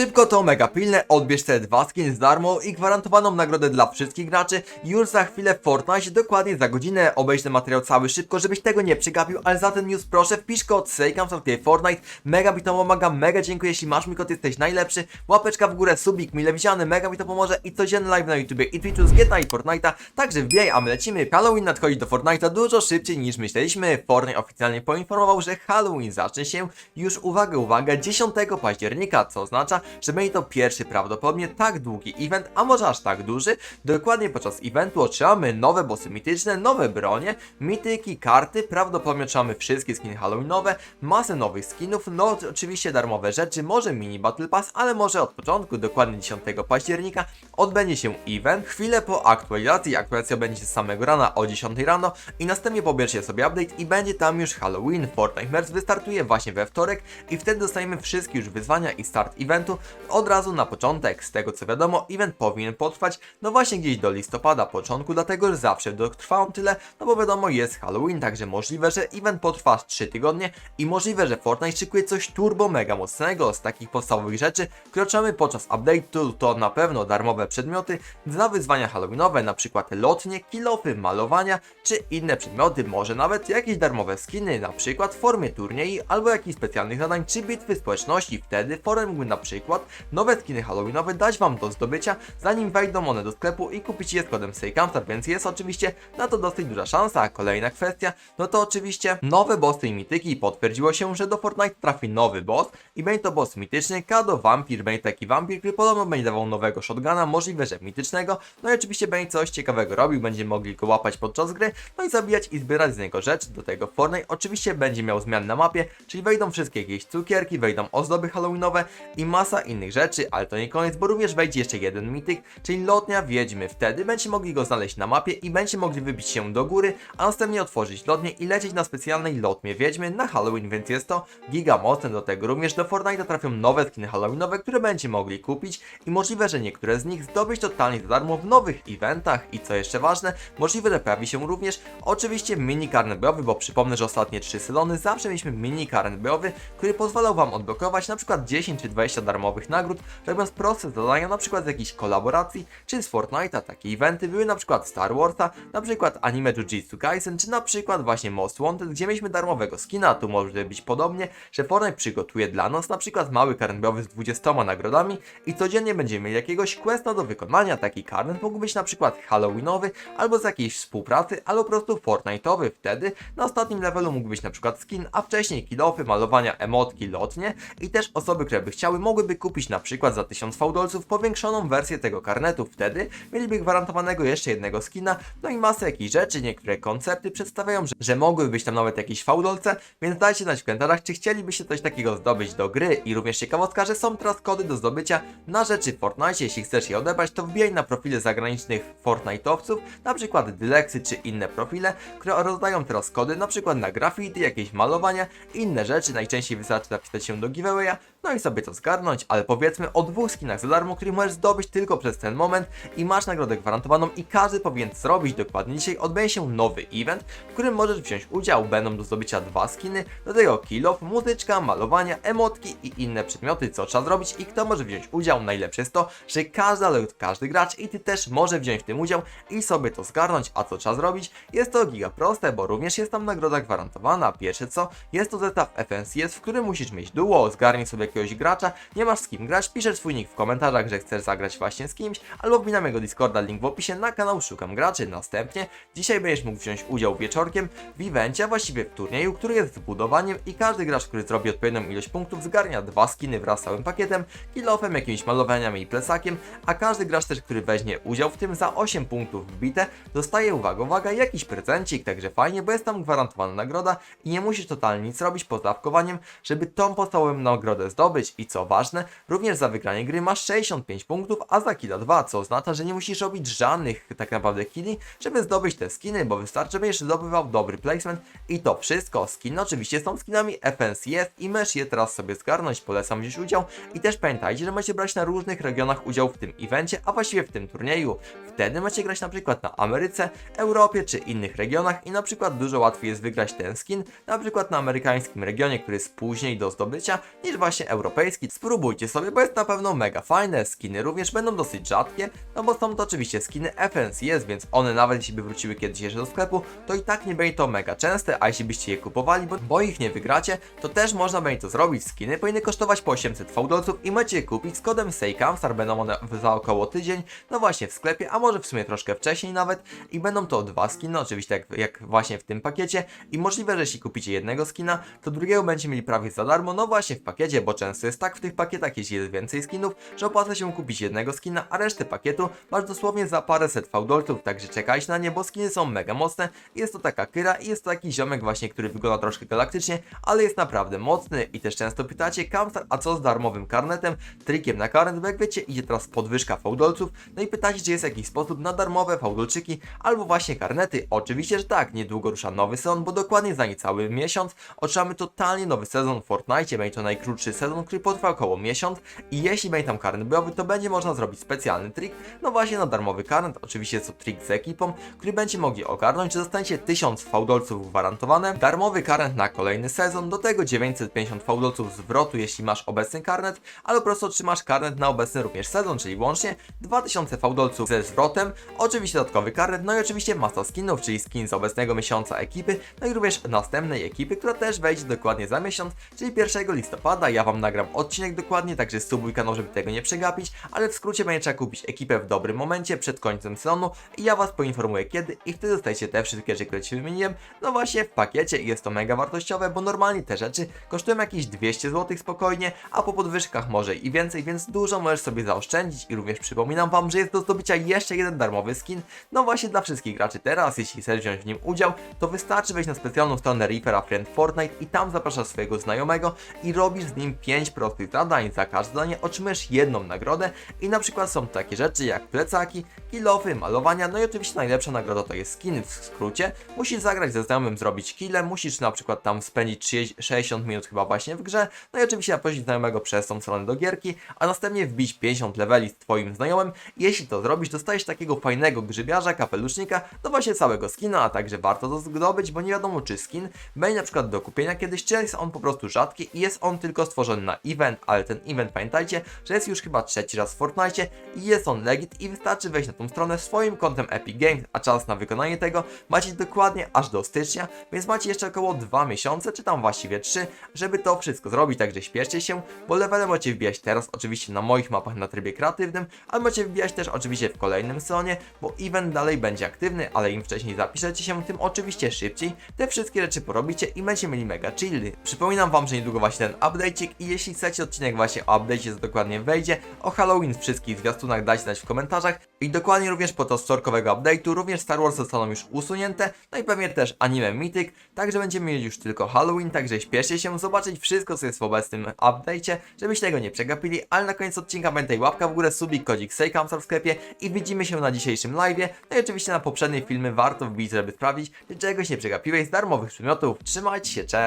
Szybko to mega pilne, odbierz te dwa skiny z darmo i gwarantowaną nagrodę dla wszystkich graczy już za chwilę w Fortnite, dokładnie za godzinę. Obejrz ten materiał cały szybko, żebyś tego nie przegapił, ale za ten news proszę wpisz kod SEJKAM w Fortnite, mega mi to pomaga, mega dziękuję, jeśli masz mój kod, jesteś najlepszy, łapeczka w górę, subik, mile widziany, mega mi to pomoże i codzienny live na YouTubie i Twitchu z GTA i Fortnite'a, także wbijaj, a my lecimy. Halloween nadchodzi do Fortnite'a dużo szybciej niż myśleliśmy. Fortnite oficjalnie poinformował, że Halloween zacznie się już, uwaga, uwaga, 10 października, co oznacza, że będzie to pierwszy prawdopodobnie tak długi event, a może aż tak duży. Dokładnie podczas eventu otrzymamy nowe bossy mityczne, nowe bronie, mityki, karty, prawdopodobnie otrzymamy wszystkie skiny halloweenowe, masę nowych skinów, no oczywiście darmowe rzeczy, może mini battle pass, ale może od początku, dokładnie 10 października, odbędzie się event. Chwilę po aktualizacji, aktualizacja będzie z samego rana o 10 rano i następnie pobierzcie sobie update i będzie tam już Halloween. Fortnite Merch wystartuje właśnie we wtorek i wtedy dostajemy wszystkie już wyzwania i start eventu od razu na początek. Z tego co wiadomo, event powinien potrwać no właśnie gdzieś do listopada, początku, dlatego że zawsze trwa on tyle, no bo wiadomo jest Halloween, także możliwe, że event potrwa 3 tygodnie i możliwe, że Fortnite szykuje coś turbo mega mocnego z takich podstawowych rzeczy, które otrzymamy podczas update'u, to na pewno darmowe przedmioty dla wyzwania halloweenowe, przykład lotnie, kilofy, malowania, czy inne przedmioty, może nawet jakieś darmowe skiny, przykład w formie turniej albo jakichś specjalnych zadań, czy bitwy społeczności. Wtedy forum na przykład nowe skiny halloweenowe dać Wam do zdobycia, zanim wejdą one do sklepu i kupić je z kodem SEJKAMSTAR, więc jest oczywiście na to dosyć duża szansa. A kolejna kwestia, no to oczywiście nowe bossy i mityki. Potwierdziło się, że do Fortnite trafi nowy boss i będzie to boss mityczny, Kado Vampir, będzie taki wampir, który podobno będzie dawał nowego shotguna, możliwe, że mitycznego, no i oczywiście będzie coś ciekawego robił, będziemy mogli go łapać podczas gry, no i zabijać i zbierać z niego rzeczy. Do tego Fortnite oczywiście będzie miał zmiany na mapie, czyli wejdą wszystkie jakieś cukierki, wejdą ozdoby halloweenowe i masa innych rzeczy, ale to nie koniec, bo również wejdzie jeszcze jeden mityk, czyli lotnia wiedźmy. Wtedy będziecie mogli go znaleźć na mapie i będziecie mogli wybić się do góry, a następnie otworzyć lotnię i lecieć na specjalnej lotmie wiedźmy na Halloween, więc jest to giga mocne. Do tego również do Fortnite'a trafią nowe skiny halloweenowe, które będziecie mogli kupić i możliwe, że niektóre z nich zdobyć totalnie za darmo w nowych eventach i co jeszcze ważne, możliwe, że pojawi się również oczywiście mini karnet bojowy, bo przypomnę, że ostatnie 3 sezony zawsze mieliśmy mini karnet bojowy, który pozwalał Wam odblokować na przykład 10 czy 20 darmowych nagród, robiąc proste zadania przykład z jakichś kolaboracji, czy z Fortnite'a. Takie eventy były przykład Star Warsa, przykład anime Jujutsu Kaisen, czy przykład właśnie Most Wanted, gdzie mieliśmy darmowego skina, tu może być podobnie, że Fortnite przygotuje dla nas na przykład mały karnet bojowy z 20 nagrodami i codziennie będziemy mieli jakiegoś questa do wykonania. Taki karnet mógł być przykład halloweenowy, albo z jakiejś współpracy, albo po prostu Fortnite'owy. Wtedy na ostatnim levelu mógł być przykład skin, a wcześniej kilofy, malowania, emotki, lotnie i też osoby, które by chciały, mogłyby kupić na przykład za 1000 fałdolców powiększoną wersję tego karnetu. Wtedy mieliby gwarantowanego jeszcze jednego skina, no i masę jakichś rzeczy. Niektóre koncepty przedstawiają, że, że mogłyby być tam nawet jakieś fałdolce, więc dajcie znać w komentarzach, czy chcielibyście coś takiego zdobyć do gry. I również ciekawostka, że są teraz kody do zdobycia na rzeczy w Fortnite. Jeśli chcesz je odebrać, to wbijaj na profile zagranicznych Fortnite'owców, na przykład Dylexy czy inne profile, które rozdają teraz kody na przykład na graffiti, jakieś malowania, inne rzeczy. Najczęściej wystarczy zapisać się do giveawaya, no i sobie to zgarnąć, ale powiedzmy o dwóch skinach za darmo, które możesz zdobyć tylko przez ten moment i masz nagrodę gwarantowaną i każdy powinien zrobić dokładnie. Dzisiaj odbędzie się nowy event, w którym możesz wziąć udział. Będą do zdobycia dwa skiny, do tego kill off, muzyczka, malowania, emotki i inne przedmioty, co trzeba zrobić i kto może wziąć udział. Najlepsze jest to, że każdy, ale każdy gracz i ty też może wziąć w tym udział i sobie to zgarnąć. A co trzeba zrobić? Jest to giga proste, bo również jest tam nagroda gwarantowana. Pierwsze co, jest to zestaw FNCS, w którym musisz mieć duo, zgarnij sobie jakiegoś gracza, nie masz z kim grać, piszesz swój nick w komentarzach, że chcesz zagrać właśnie z kimś, albo wbij mojego Discorda, link w opisie na kanał Szukam Graczy. Następnie dzisiaj będziesz mógł wziąć udział wieczorkiem w evencie, właściwie w turnieju, który jest zbudowaniem i każdy gracz, który zrobi odpowiednią ilość punktów, zgarnia dwa skiny wraz z całym pakietem, kilofem, jakimiś malowaniami i plecakiem, a każdy gracz też, który weźmie udział w tym za 8 punktów wbite, dostaje, uwaga, uwaga, jakiś prezencik, także fajnie, bo jest tam gwarantowana nagroda i nie musisz totalnie nic robić poza żeby tą podstawową nagrodę zdobyć i co ważne, również za wygranie gry masz 65 punktów, a za killa 2, co oznacza, że nie musisz robić żadnych tak naprawdę killi, żeby zdobyć te skiny, bo wystarczy, będziesz zdobywał dobry placement i to wszystko. Skiny oczywiście są skinami FNCS i możesz je teraz sobie zgarnąć, polecam wziąć udział i też pamiętajcie, że macie brać na różnych regionach udział w tym evencie, a właściwie w tym turnieju. Wtedy macie grać na przykład na Ameryce, Europie czy innych regionach i na przykład dużo łatwiej jest wygrać ten skin, na przykład na amerykańskim regionie, który jest później do zdobycia, niż właśnie europejski. Spróbujcie sobie, bo jest na pewno mega fajne. Skiny również będą dosyć rzadkie, no bo są to oczywiście skiny FNCS, więc one nawet jeśli by wróciły kiedyś jeszcze do sklepu, to i tak nie będzie to mega częste, a jeśli byście je kupowali, bo, bo ich nie wygracie, to też można będzie to zrobić. Skiny powinny kosztować po 800 fałdolców i macie je kupić z kodem SEJKAMSTAR, będą one za około tydzień, no właśnie w sklepie, a może w sumie troszkę wcześniej nawet i będą to dwa skiny, oczywiście jak, jak właśnie w tym pakiecie i możliwe, że jeśli kupicie jednego skina, to drugiego będziecie mieli prawie za darmo, no właśnie w pakiecie, bo często jest tak w tych pakietach, jeśli jest więcej skinów, że opłaca się kupić jednego skina, a resztę pakietu masz dosłownie za paręset fałdolców, także czekajcie na nie, bo skiny są mega mocne, jest to taka kyra i jest to taki ziomek właśnie, który wygląda troszkę galaktycznie, ale jest naprawdę mocny i też często pytacie, Kamstar, a co z darmowym karnetem, trikiem na karnet, bo jak wiecie, idzie teraz podwyżka fałdolców, no i pytacie, czy jest jakiś sposób na darmowe fałdolczyki, albo właśnie karnety, oczywiście, że tak, niedługo rusza nowy sezon, bo dokładnie za niecały miesiąc otrzymamy totalnie nowy sezon w Fortnite, będzie to najkrótszy sezon, który potrwa około miesiąc i jeśli będzie tam karnet bojowy, to będzie można zrobić specjalny trik, no właśnie na darmowy karnet, oczywiście jest to trik z ekipą, który będzie mogli ogarnąć, że dostaniecie 1000 fałdolców gwarantowane, darmowy karnet na kolejny sezon, do tego 950 fałdolców zwrotu, jeśli masz obecny karnet, ale po prostu otrzymasz karnet na obecny również sezon, czyli łącznie 2000 fałdolców ze zwrotem, oczywiście dodatkowy karnet, no i oczywiście masa skinów, czyli skin z obecnego miesiąca ekipy, no i również następnej ekipy, która też wejdzie dokładnie za miesiąc, czyli 1 listopada. Ja Wam nagram odcinek dokładnie, także subuj kanał, żeby tego nie przegapić, ale w skrócie będzie trzeba kupić ekipę w dobrym momencie, przed końcem sezonu i ja Was poinformuję kiedy i wtedy dostajecie te wszystkie rzeczy, które Ci wymieniłem, no właśnie w pakiecie i jest to mega wartościowe, bo normalnie te rzeczy kosztują jakieś 200 zł spokojnie, a po podwyżkach może i więcej, więc dużo możesz sobie zaoszczędzić i również przypominam Wam, że jest do zdobycia jeszcze jeden darmowy skin, no właśnie dla wszystkich graczy teraz, jeśli chcesz wziąć w nim udział, to wystarczy wejść na specjalną stronę Reapera Friend Fortnite i tam zapraszasz swojego znajomego i robisz z nim 5 prostych zadań, za każde zadanie otrzymujesz jedną nagrodę i na przykład są takie rzeczy jak plecaki, kilofy, malowania, no i oczywiście najlepsza nagroda to jest skin w skrócie, musisz zagrać ze znajomym, zrobić kile, musisz na przykład tam spędzić 30 60 minut chyba właśnie w grze, no i oczywiście naprosić znajomego przez tą stronę do gierki, a następnie wbić 50 leveli z Twoim znajomym. Jeśli to zrobisz, dostajesz takiego fajnego grzybiarza, kapelusznika, no właśnie całego skina, a także warto to zdobyć, bo nie wiadomo czy skin będzie na przykład do kupienia kiedyś, czy jest on po prostu rzadki i jest on tylko stworzony na event, ale ten event pamiętajcie, że jest już chyba trzeci raz w Fortnite i jest on legit i wystarczy wejść na tą stronę swoim kontem Epic Games, a czas na wykonanie tego macie dokładnie aż do stycznia, więc macie jeszcze około 2 miesiące, czy tam właściwie 3, żeby to wszystko zrobić, także śpieszcie się, bo levele możecie wbijać teraz oczywiście na moich mapach na trybie kreatywnym, ale możecie wbijać też oczywiście w kolejnym sezonie, bo event dalej będzie aktywny, ale im wcześniej zapiszecie się, tym oczywiście szybciej te wszystkie rzeczy porobicie i będziecie mieli mega chilly. Przypominam wam, że niedługo właśnie ten update'ik i jeśli chcecie odcinek właśnie o update'cie, dokładnie wejdzie, o Halloween wszystkich zwiastunach dajcie znać w komentarzach i dokładnie również po to storkowego update'u również Star Wars zostaną już usunięte, no i pewnie też anime Mythic, także będziemy mieli już tylko Halloween, także śpieszcie się zobaczyć wszystko, co jest w obecnym update'cie, żebyście tego nie przegapili, ale na koniec odcinka pamiętaj łapka w górę, subik, kodzik SEJKAMSTAR w sklepie i widzimy się na dzisiejszym live'ie, no i oczywiście na poprzednie filmy warto wbić, żeby sprawdzić, czy czegoś nie przegapiłeś z darmowych przedmiotów. Trzymajcie się, cześć!